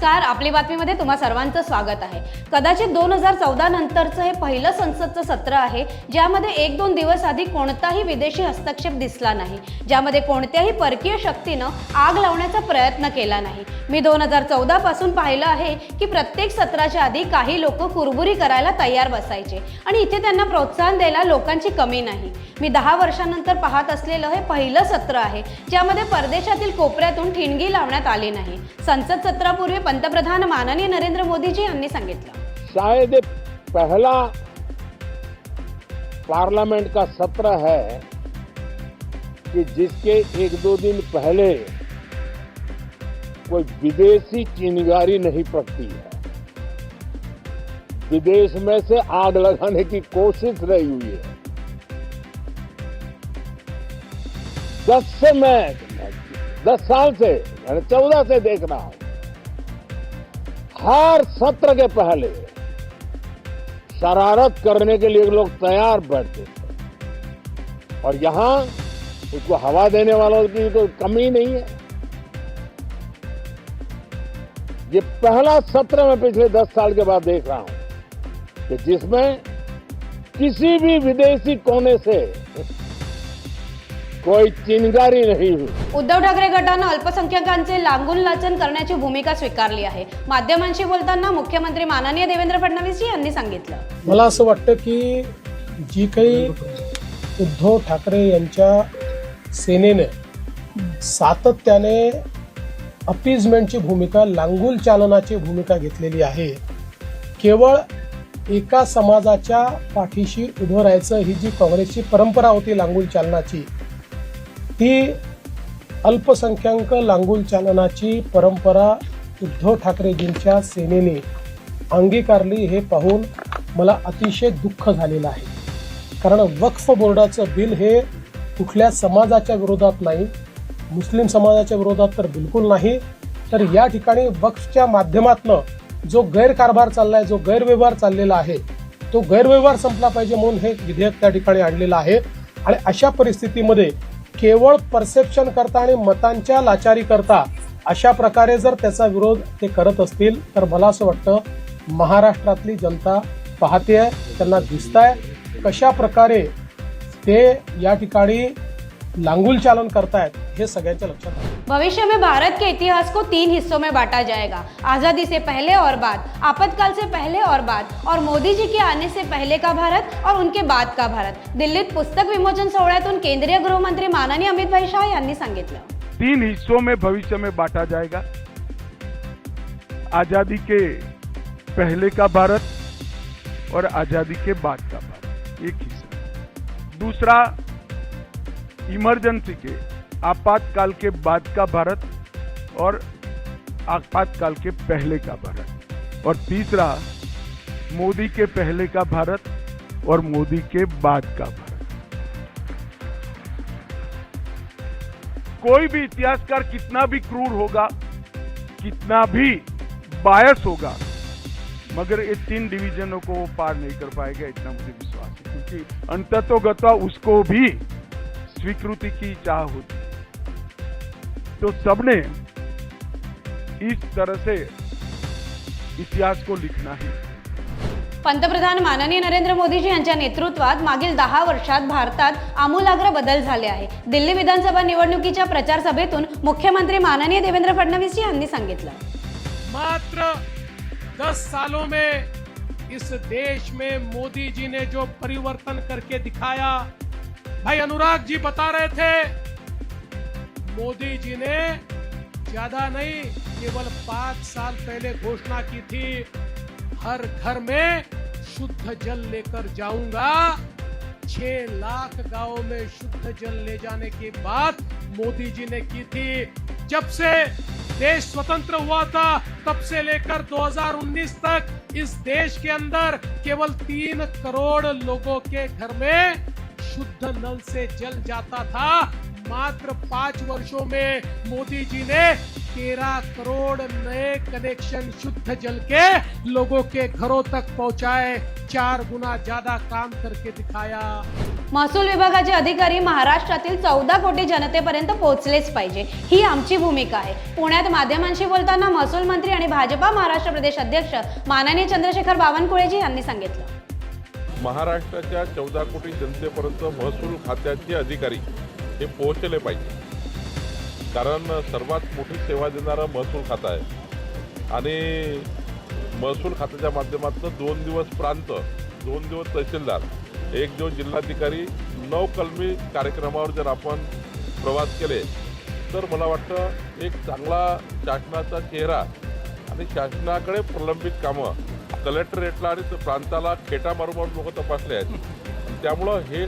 नमस्कार आपली बातमीमध्ये तुम्हा सर्वांचं स्वागत आहे. कदाचित दोन हजार चौदा नंतरचं हे पहिलं संसदचं सत्र आहे ज्यामध्ये एक दोन दिवस आधी कोणताही विदेशी हस्तक्षेप दिसला नाही ज्यामध्ये कोणत्याही परकीय शक्तीनं आग लावण्याचा प्रयत्न केला नाही. मी दोन हजार चौदा पासून पाहिलं आहे की प्रत्येक सत्राच्या आधी काही लोक कुरबुरी करायला तयार बसायचे आणि इथे त्यांना प्रोत्साहन द्यायला लोकांची कमी नाही. मी दहा वर्षानंतर पाहत असलेलं हे पहिलं सत्र आहे ज्यामध्ये परदेशातील कोपऱ्यातून ठिणगी लावण्यात आली नाही. संसद सत्रापूर्वी पंतप्रधान माननीय नरेंद्र मोदीजी यांनी सांगितलं. शायद पहला पार्लियामेंट का सत्र है कि जिसके एक दो दिन पहले कोई विदेशी चिंगारी नहीं पड़ती है। विदेश में से आग लगाने की कोशिश रही हुई है। दस से मैं दस साल से चौदह से देख रहा हूं। हर सत्र के पहले शरारत करने के लिए लोग तैयार बैठते थे। और यहाँ उसको हवा देने वालों की तो कमी नहीं है। ये पहला सत्र मैं पिछले दस साल के बाद देख रहा हूँ कि जिसमें किसी भी विदेशी कोने से कोई चिंगारी नहीं उद्धव ठाकरे गटानं अल्पसंख्याकांचे लागून लाचन करण्याची भूमिका स्वीकारली आहे. माध्यमांशी बोलताना मुख्यमंत्री माननीय देवेंद्र फडणवीस यांनी सांगितलं. मला असं वाटतं की जी काही उद्धव ठाकरे यांच्या सेनेने सातत्याने अपीजमेंटची भूमिका लांगुल चालनाची भूमिका घेतलेली आहे केवळ एका समाजाच्या पाठीशी उभं राहायचं ही जी काँग्रेसची परंपरा होती लांगुल चालनाची ती अल्पसंख्याक लांगुल चालनाची परंपरा उद्धव ठाकरेजींच्या सेनेने अंगीकारली हे पाहून मला अतिशय दुःख झालेलं आहे. कारण वक्फ बोर्डाचं बिल हे कुठल्या समाजाच्या विरोधात नाही मुस्लिम समाजाच्या विरोधात तर बिलकुल नाही. तर या ठिकाणी वक्फच्या माध्यमातनं जो गैरकारभार चाललाय जो गैरव्यवहार चाललेला आहे तो गैरव्यवहार संपला पाहिजे म्हणून हे विधेयक त्या ठिकाणी आणलेलं आहे. आणि अशा परिस्थितीमध्ये केवळ परसेप्शन करता आणि मतांच्या लाचारी करता अशा प्रकारे जर त्याचा विरोध ते करत असतील तर मला असं वाटतं महाराष्ट्रातली जनता पाहते आहे त्यांना दिसत आहे कशा प्रकारे ते या ठिकाणी लांगुलचालन करतायत. हे सगळ्यांच्या लक्षात भविष्य में भारत के इतिहास को तीन हिस्सों में बांटा जाएगा। आजादी से पहले और बाद आपातकाल से पहले और बाद और मोदी जी के आने से पहले का भारत और उनके बाद का भारत। दिल्लीत पुस्तक विमोचन सोहळ्यातून केंद्रीय गृहमंत्री माननीय अमित भाई शाह यांनी सांगितलं। तीन हिस्सों में भविष्य में बांटा जाएगा। आजादी के पहले का भारत और आजादी के बाद का भारत। एक हिस्सा। दूसरा इमरजेंसी के आपातकाल के बाद का भारत और आपातकाल के पहले का भारत। और तीसरा, मोदी के पहले का भारत और मोदी के बाद का भारत। कोई भी इतिहासकार कितना भी क्रूर होगा, कितना भी बायस होगा, मगर ये तीन डिवीजनों को वो पार नहीं कर पाएगा, इतना मुझे विश्वास है। क्योंकि अंततोगता उसको भी स्वीकृति की चाह होती है। तो सबने इस तरह से इतिहास को लिखना है। पंतप्रधान माननीय नरेंद्र मोदीजी यांच्या नेतृत्वात मागील दहा वर्षात भारतात आमूलाग्र बदल झाले आहे दिल्ली विधानसभा निवडणुकीच्या प्रचार सभेतून मुख्यमंत्री माननीय देवेंद्र फडणवीस यांनी सांगितलं. मात्र दस सालों में इस देश में मोदी जी ने जो परिवर्तन करके दिखाया भाई अनुराग जी बता रहे थे मोदी जी ने ज़्यादा नहीं, केवल पाँच साल पहले घोषणा की थी, हर घर में शुद्ध जल लेकर जाऊँगा। छह लाख गाँवों में शुद्ध जल ले जाने की बात मोदी जी ने की थी। जब से देश स्वतंत्र हुआ था, तब से लेकर 2019 तक इस देश के अंदर केवल तीन करोड़ लोगों के घर में शुद्ध नल से जल जाता था। मात्र पाँच वर्षों में मोदी जी ने तेरह करोड़ नए कनेक्शन शुद्ध जल के लोगों के घरों तक पहुंचाए। चार गुना ज्यादा काम करके दिखाया। महसूल विभागाचे अधिकारी महाराष्ट्रातील चौदा कोटी जनतेपर्यंत पोहोचलेच पाहिजे. ही आमची भूमिका आहे. पुण्यात माध्यमांशी बोलताना महसूल मंत्री आणि भाजपा महाराष्ट्र प्रदेश अध्यक्ष माननीय चंद्रशेखर बावनकुळेजी यांनी सांगितलं. महाराष्ट्राच्या चौदा कोटी जनतेपर्यंत महसूल खात्याचे अधिकारी हे पोहोचले पाहिजे. कारण सर्वात मोठी सेवा देणारं महसूल खातं आहे. आणि महसूल खात्याच्या माध्यमातून दोन दिवस प्रांत दोन दिवस तहसीलदार एक दिवस जिल्हाधिकारी नऊ कलमी कार्यक्रमावर जर आपण प्रवास केले तर मला वाटतं एक चांगला शासनाचा चेहरा आणि शासनाकडे प्रलंबित कामं कलेक्टरेटला आणि प्रांताला खेटा मारून लोक तपासले आहेत. त्यामुळं हे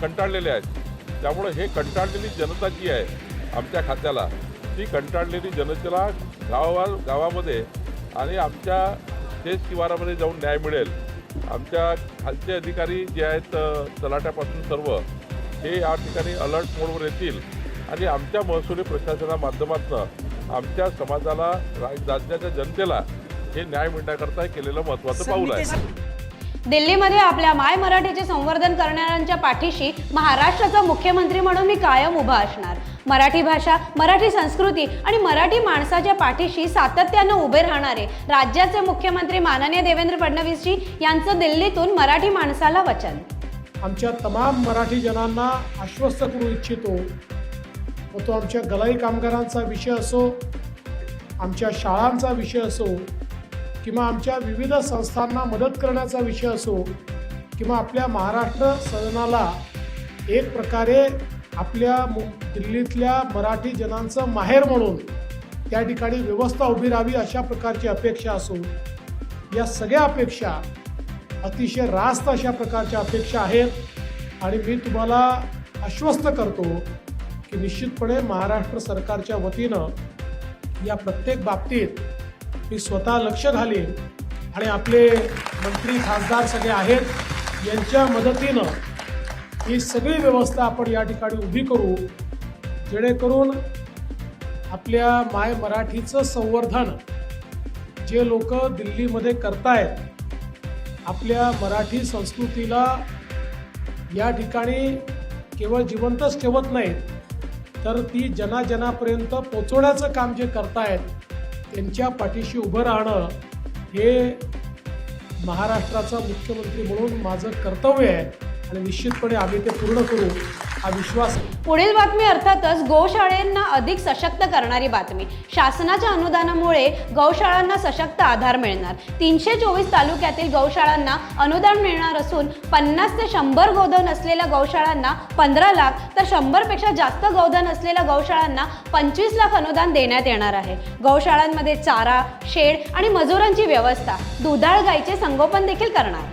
कंटाळलेले आहेत. त्यामुळं हे कंटाळलेली जनता जी आहे आमच्या खात्याला ती कंटाळलेली जनतेला गावा गावामध्ये आणि आमच्या शेत शिवारामध्ये जाऊन न्याय मिळेल. आमच्या खालचे अधिकारी जे आहेत तलाट्यापासून सर्व हे या ठिकाणी अलर्ट मोडवर येतील. आणि आमच्या महसुली प्रशासना माध्यमातून आमच्या समाजाला राज्याच्या जनतेला हे न्याय मिळण्याकरता केलेलं महत्त्वाचं पाऊल आहे. दिल्लीमध्ये आपल्या माय मराठीचे संवर्धन करणाऱ्यांच्या पाठीशी महाराष्ट्राचा मुख्यमंत्री म्हणून मी कायम उभा असणार. मराठी भाषा मराठी संस्कृती आणि मराठी माणसाच्या पाठीशी सातत्यानं उभे राहणारे राज्याचे मुख्यमंत्री माननीय देवेंद्र फडणवीसजी यांचं दिल्लीतून मराठी माणसाला वचन. आमच्या तमाम मराठी जनांना आश्वस्त करू इच्छितो. व तो आमच्या गलाई कामगारांचा विषय असो आमच्या शाळांचा विषय असो किंवा आमच्या विविध संस्थांना मदत करण्याचा विषय असो किंवा आपल्या महाराष्ट्र सदनाला एक प्रकारे आपल्या मु दिल्लीतल्या मराठी जनांचं माहेर म्हणून त्या ठिकाणी व्यवस्था उभी राहावी अशा प्रकारची अपेक्षा असो. या सगळ्या अपेक्षा अतिशय रास्त अशा प्रकारच्या अपेक्षा आहेत आणि मी तुम्हाला आश्वस्त करतो की निश्चितपणे महाराष्ट्र सरकारच्या वतीनं या प्रत्येक बाबतीत मी स्वतः लक्ष घालीन आणि आपले मंत्री खासदार सगळे आहेत यांच्या मदतीनं ही सगळी व्यवस्था आपण या ठिकाणी उभी करू जेणेकरून आपल्या माय मराठीचं संवर्धन जे लोक दिल्लीमध्ये करतायत आपल्या मराठी संस्कृतीला या ठिकाणी केवळ जिवंतच ठेवत नाहीत तर ती जनाजनापर्यंत पोचवण्याचं काम जे करतायत त्यांच्या पाठीशी उभं राहणं हे महाराष्ट्राचा मुख्यमंत्री म्हणून माझं कर्तव्य आहे. आणि निश्चितपणे आम्ही ते पूर्ण करू हा विश्वास. पुढील बातमी अर्थातच गोशाळेंना अधिक सशक्त करणारी बातमी. शासनाच्या अनुदानामुळे गौशाळांना सशक्त आधार मिळणार. तीनशे चोवीस तालुक्यातील गौशाळांना अनुदान मिळणार असून पन्नास ते शंभर गोधन असलेल्या गौशाळांना पंधरा लाख तर शंभरपेक्षा जास्त गौधन असलेल्या गौशाळांना पंचवीस लाख अनुदान देण्यात येणार आहे. गौशाळांमध्ये चारा शेड आणि मजुरांची व्यवस्था. दुधाळ गाईचे संगोपन देखील करणार.